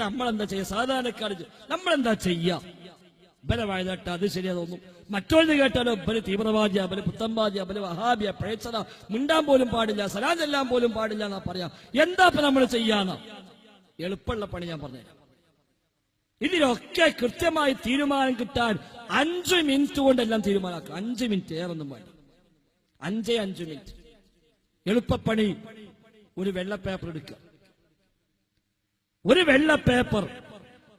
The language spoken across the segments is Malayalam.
നമ്മളെന്താ ചെയ്യുക? സാധാരണക്കാർ നമ്മളെന്താ ചെയ്യാ തട്ട അത് ശരിയാ തോന്നും. മറ്റൊരു കേട്ടാലോ? ബല തീവ്രവാദിയ ബൽ പുത്തമ്പാദിയ ബൽ വഹാബിയ പ്രേക്ഷത മിണ്ടാൻ പോലും പാടില്ല സലാജെല്ലാം പോലും പാടില്ല എന്നാ പറയാ. എന്താ നമ്മൾ ചെയ്യാന്ന? എളുപ്പമുള്ള പണി ഞാൻ പറഞ്ഞുതരാം. ഇതിലൊക്കെ കൃത്യമായി തീരുമാനം കിട്ടാൻ അഞ്ചു മിനിറ്റ് കൊണ്ടെല്ലാം തീരുമാനമാക്കുക അഞ്ചു മിനിറ്റ് ഏറൊന്നും വേണ്ട. അഞ്ചേ അഞ്ചു മിനിറ്റ്. എളുപ്പപ്പണി. ഒരു വെള്ള പേപ്പർ എടുക്കുക. ഒരു വെള്ള പേപ്പർ.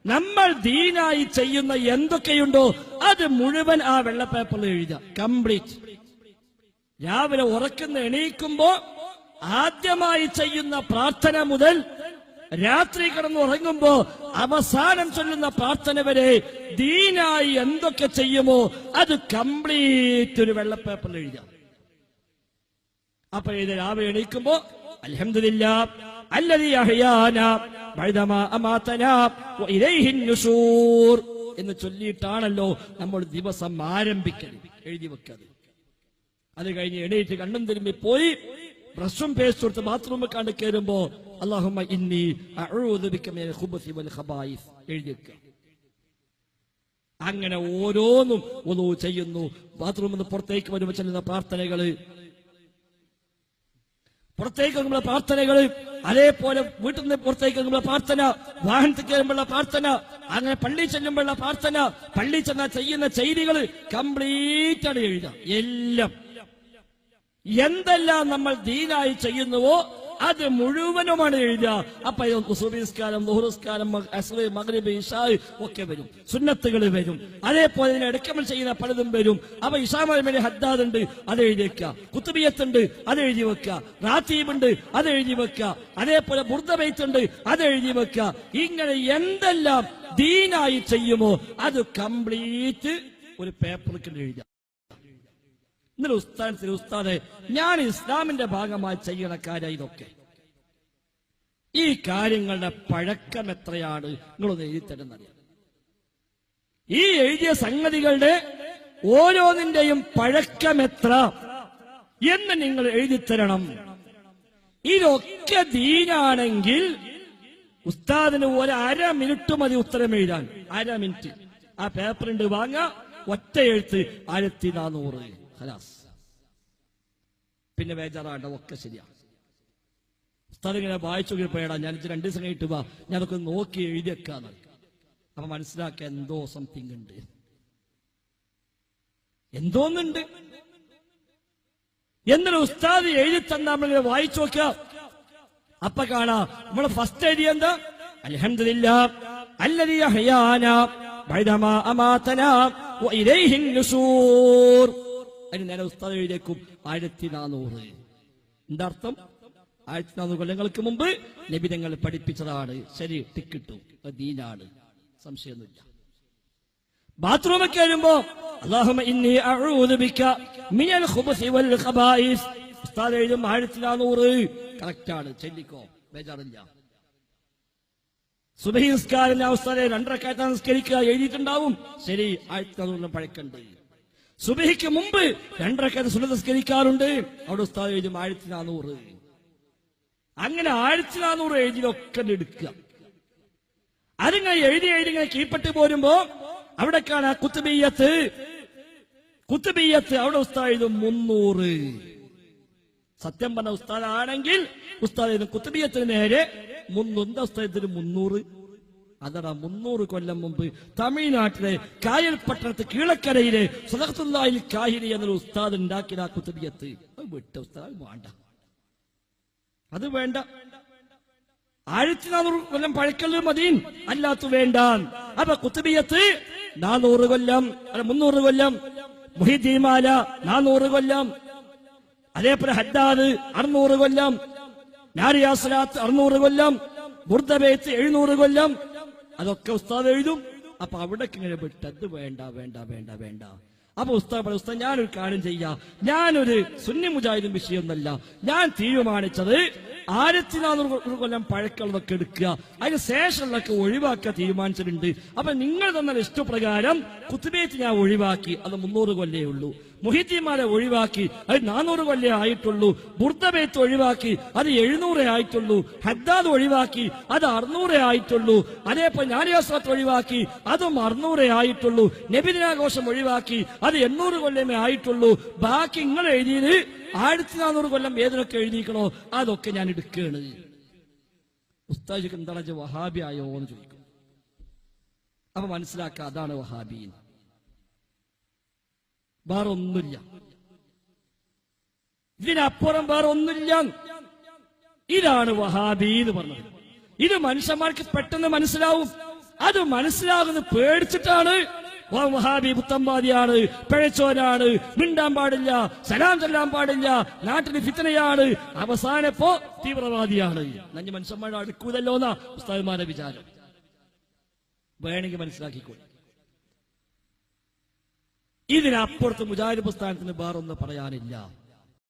നമ്മൾ ദീനായി ചെയ്യുന്ന എന്തൊക്കെയുണ്ടോ അത് മുഴുവൻ ആ വെള്ള പേപ്പറിൽ എഴുതുക. കംപ്ലീറ്റ് രാവിലെ ഉറക്കുന്ന എണീക്കുമ്പോ ആദ്യമായി ചെയ്യുന്ന പ്രാർത്ഥന മുതൽ രാത്രി കിടന്ന് ഉറങ്ങുമ്പോ അവസാനം ചൊല്ലുന്ന പ്രാർത്ഥന വരെ ദീനായി എന്തൊക്കെ ചെയ്യുമോ അത് കംപ്ലീറ്റ് ഒരു വെള്ള പേപ്പറിൽ എഴുതാം അപ്പൊ ഇത് രാവിലെ എണീക്കുമ്പോ അലഹമില്ല അല്ലതി അഹ്യാന എന്ന് ചൊല്ലിയിട്ടാണല്ലോ നമ്മൾ ദിവസം ആരംഭിക്കുന്നത് എഴുതി വെക്കരുത് അത് കഴിഞ്ഞ് എണീറ്റ് കണ്ണും തിരുമ്പി പോയി ബ്രഷും പേസ്റ്റ് കൊടുത്ത് ബാത്റൂമിൽ കണ്ട് കയറുമ്പോ അള്ളാഹുമ്മ ഇന്നി അങ്ങനെ ഓരോന്നും ചെയ്യുന്നു. ബാത്റൂമിൽ നിന്ന് പുറത്തേക്ക് വരുമ്പോൾ ചെല്ലുന്ന പ്രാർത്ഥനകൾ പുറത്തേക്ക് ഇറങ്ങുമ്പോൾ പ്രാർത്ഥനകൾ അതേപോലെ വീട്ടിൽ നിന്ന് പുറത്തേക്ക് ഇറങ്ങുമ്പോൾ പ്രാർത്ഥന വാഹനത്തിൽ കയറുമ്പോഴുള്ള പ്രാർത്ഥന അങ്ങനെ പള്ളി ചെല്ലുമ്പോഴുള്ള പ്രാർത്ഥന പള്ളി ചെന്നാൽ ചെയ്യുന്ന ചെയ്തികൾ കംപ്ലീറ്റ് ആണ് എഴുതാം എല്ലാം. എന്തെല്ലാം നമ്മൾ ദീനായി ചെയ്യുന്നുവോ അത് മുഴുവനുമാണ് എഴുതുക. അപ്പൊ സുബിസ്കാരം ബഹുറസ്കാരം അസ്രി മഗ്രിബ് ഇഷാ ഒക്കെ വരും. സുന്നത്തുകൾ വരും. അതേപോലെ ഇതിനെ അടക്കമൽ ചെയ്യുന്ന പലതും വരും. അപ്പൊ ഇഷാമലമേലെ ഹദ്ദാദ് ഉണ്ട് അത് എഴുതി വെക്കുക. കുത്തുബിയത്ത് ഉണ്ട് അത് എഴുതി വെക്കുക. റാത്തീബ് ഉണ്ട് അത് എഴുതി വെക്കുക. അതേപോലെ ബുർദബൈത്ത് ഉണ്ട് അത് എഴുതി വെക്കുക. ഇങ്ങനെ എന്തെല്ലാം ദീനായി ചെയ്യുമോ അത് കംപ്ലീറ്റ് ഒരു പേപ്പറിൽ എഴുതുക. ഇന്നലെ ഉസ്താദ് ഉസ്താദെ ഞാൻ ഇസ്ലാമിന്റെ ഭാഗമായി ചെയ്യണ കാര്യം ഇതൊക്കെ. ഈ കാര്യങ്ങളുടെ പഴക്കം എത്രയാണ് നിങ്ങളൊന്ന് എഴുതി തരുന്നറിയാം ഈ എഴുതിയ സംഗതികളുടെ ഓരോന്നിന്റെയും പഴക്കം എത്ര എന്ന് നിങ്ങൾ എഴുതി തരണം ഇതൊക്കെ ദീനാണെങ്കിൽ ഉസ്താദിന് ഒരു അര മിനിറ്റ് മതി ഉത്തരം എഴുതാൻ. അര മിനിറ്റ്. ആ പേപ്പറിന്റെ വാങ്ങ ഒറ്റ എഴുത്ത് ആയിരത്തി നാനൂറ്. ഹലാസ് പിന്നെ ബേജാറാണ്ട ഒക്കെ ശരിയാണ് ഉസ്താദ് ഇങ്ങനെ വായിച്ചു പോയടാ ഞാൻ രണ്ട് ദിവസം കഴിഞ്ഞിട്ട് വാ ഞാനൊക്കെ നോക്കി എഴുതിയേക്കാന്ന് അപ്പൊ മനസ്സിലാക്കുക എന്തോ സംതിങ് ഉണ്ട്. എന്തോന്നുണ്ട്? എന്നൊരു ഉസ്താദ് എഴുതി തന്ന നമ്മളിങ്ങനെ വായിച്ചു നോക്ക അപ്പൊ കാണാ നമ്മൾ ഫസ്റ്റ് എഴുതി എന്താ? അലഹമില്ല അല്ലദീ ഹയാന അമാതന വഇലൈഹി നുശൂർ അതിന് നേരെ ഉസ്താദ് എഴുതിയേക്കും ആയിരത്തി നാനൂറ്. എന്താർത്ഥം ആയിരത്തി നാനൂറ് കൊല്ലങ്ങൾക്ക് മുമ്പ് ലഭിതങ്ങൾ പഠിപ്പിച്ചതാണ്. ശരി ടിക്കിട്ടു ദീനാണ്. സംശയമൊന്നുമില്ല. വൽ ഖബായിസ്. ഉസ്താദ് എഴുതും ചെല്ലിക്കോ. ബേജാറില്ല. സുബഹി അവസ്ഥ രണ്ടരക്കാത്ത നിസ്കരിക്കുക എഴുതിയിട്ടുണ്ടാവും. ശരി ആയിരത്തി നാനൂറിന് പഴക്കണ്ട്. സുബഹിക്ക് മുമ്പ് രണ്ടരക്കാത്ത സുന നിസ്കരിക്കാറുണ്ട് അവിടെ ഉസ്താദ് എഴുതും ആയിരത്തി നാനൂറ്. അങ്ങനെ ആയിരത്തി നാനൂറ് എഴുതിയൊക്കെ എടുക്കുക. അതിങ്ങനെ എഴുതി എഴുതി ഇങ്ങനെ കീപ്പട്ട് പോരുമ്പോ അവിടെ കാണാ കുത്തുബീയത്ത് കുത്തുബീയത്ത് അവിടെ ഉസ്താദ് എഴുതും മുന്നൂറ്. സത്യം പറഞ്ഞ ഉസ്താദ് ആണെങ്കിൽ ഉസ്താദ് എഴുതും കുത്തുബീയത്തിന് നേരെ മുന്നൂറ് ഉസ്താദത്തിന് മുന്നൂറ്. അതടാ മുന്നൂറ് കൊല്ലം മുമ്പ് തമിഴ്നാട്ടിലെ കായൽ പട്ടണത്ത് കീഴക്കരയിലെ സുലഹത്തുല്ലായിൽ കാഹിരി എന്നൊരു ഉസ്താദ് ഉണ്ടാക്കിയ കുത്തുബിയത്ത്. വിട്ട ഉസ്താദ് വേണ്ട. അത് വേണ്ട. ആയിരത്തി നാനൂറ് കൊല്ലം പഴക്കൽ മതി അല്ലാത്ത വേണ്ട. അപ്പൊ കുത്തുബിയത്ത് നാനൂറ് കൊല്ലം അല്ല മുന്നൂറ് കൊല്ലം. മുഹിദ്ദീമാല നാനൂറ് കൊല്ലം. അതേപോലെ ഹദ്ദാദ് അറുന്നൂറ് കൊല്ലം. നാരിയാസലാത്ത് അറുന്നൂറ് കൊല്ലം. ബുർദബേത്ത് എഴുന്നൂറ് കൊല്ലം. അതൊക്കെ ഉസ്താദ് എഴുതും. അപ്പൊ അവിടെ ഇങ്ങനെ വിട്ടത് വേണ്ട വേണ്ട വേണ്ട വേണ്ട. അപ്പൊ ഉസ്താദ് പറഞ്ഞു ഉസ്താദ് ഞാനൊരു കാര്യം ചെയ്യാം. ഞാനൊരു സുന്നി മുജാഹിദും വിഷയമൊന്നല്ല ഞാൻ തീരുമാനിച്ചത് ആയിരത്തി നാനൂറ് കൊല്ലം പഴക്കമുള്ളതൊക്കെ എടുക്കുക. അതിന് ശേഷമുള്ളതൊക്കെ ഒഴിവാക്കുക തീരുമാനിച്ചിട്ടുണ്ട്. അപ്പൊ നിങ്ങൾ തന്ന ലിസ്റ്റ് പ്രകാരം കുത്തുബേറ്റ് ഞാൻ ഒഴിവാക്കി. അത് മുന്നൂറ് കൊല്ലേ ഉള്ളൂ. മുഹിദ്ദീന്മാരെ ഒഴിവാക്കി. അത് നാനൂറ് കൊല്ലേ ആയിട്ടുള്ളൂ. ബുർദബേത്ത് ഒഴിവാക്കി. അത് എഴുന്നൂറേ ആയിട്ടുള്ളൂ. ഹദ്ദാദ് ഒഴിവാക്കി. അത് അറുന്നൂറേ ആയിട്ടുള്ളൂ. അതേപോലെ ഞാനിയാസ്വത്ത് ഒഴിവാക്കി. അതും അറുന്നൂറേ ആയിട്ടുള്ളൂ. നബിദിനാഘോഷം ഒഴിവാക്കി. അത് എണ്ണൂറ് കൊല്ലമേ ആയിട്ടുള്ളൂ. ബാക്കി നിങ്ങൾ എഴുതിയത് ആയിരത്തി നാനൂറ് കൊല്ലം ഏതിനൊക്കെ എഴുതിക്കണോ അതൊക്കെ ഞാൻ എടുക്കുകയാണ്. ഉസ്താജിക്ക് എന്താണ് വഹാബി ആയോ എന്ന് ചോദിക്കും. അപ്പൊ മനസ്സിലാക്കുക അതാണ് വഹാബി വേറെ ഒന്നുമില്ല ഇതിനപ്പുറം വേറെ ഒന്നുമില്ല ഇതാണ് വഹാബി എന്ന് പറഞ്ഞത്. ഇത് മനുഷ്യന്മാർക്ക് പെട്ടെന്ന് മനസ്സിലാവും. അത് മനസ്സിലാകുന്നത് പേടിച്ചിട്ടാണ്. വഹാബി പുത്തമ്പാതിയാണ് പിഴച്ചോനാണ് മിണ്ടാൻ പാടില്ല സലാം ചൊല്ലാൻ പാടില്ല നാട്ടിന് ഫിത്തനയാണ് അവസാനപ്പോ തീവ്രവാദിയാണ്. നഞ്ഞ് മനുഷ്യന്മാരുടെ അടുക്കൂതല്ലോ എന്നാ ഉസ്താദ്മാരുടെ വിചാരം. വേണമെങ്കിൽ മനസ്സിലാക്കിക്കോളൂ. ഇതിനപ്പുറത്ത് മുജാഹിദ് പ്രസ്ഥാനത്തിന് വേറൊന്നും പറയാനില്ല.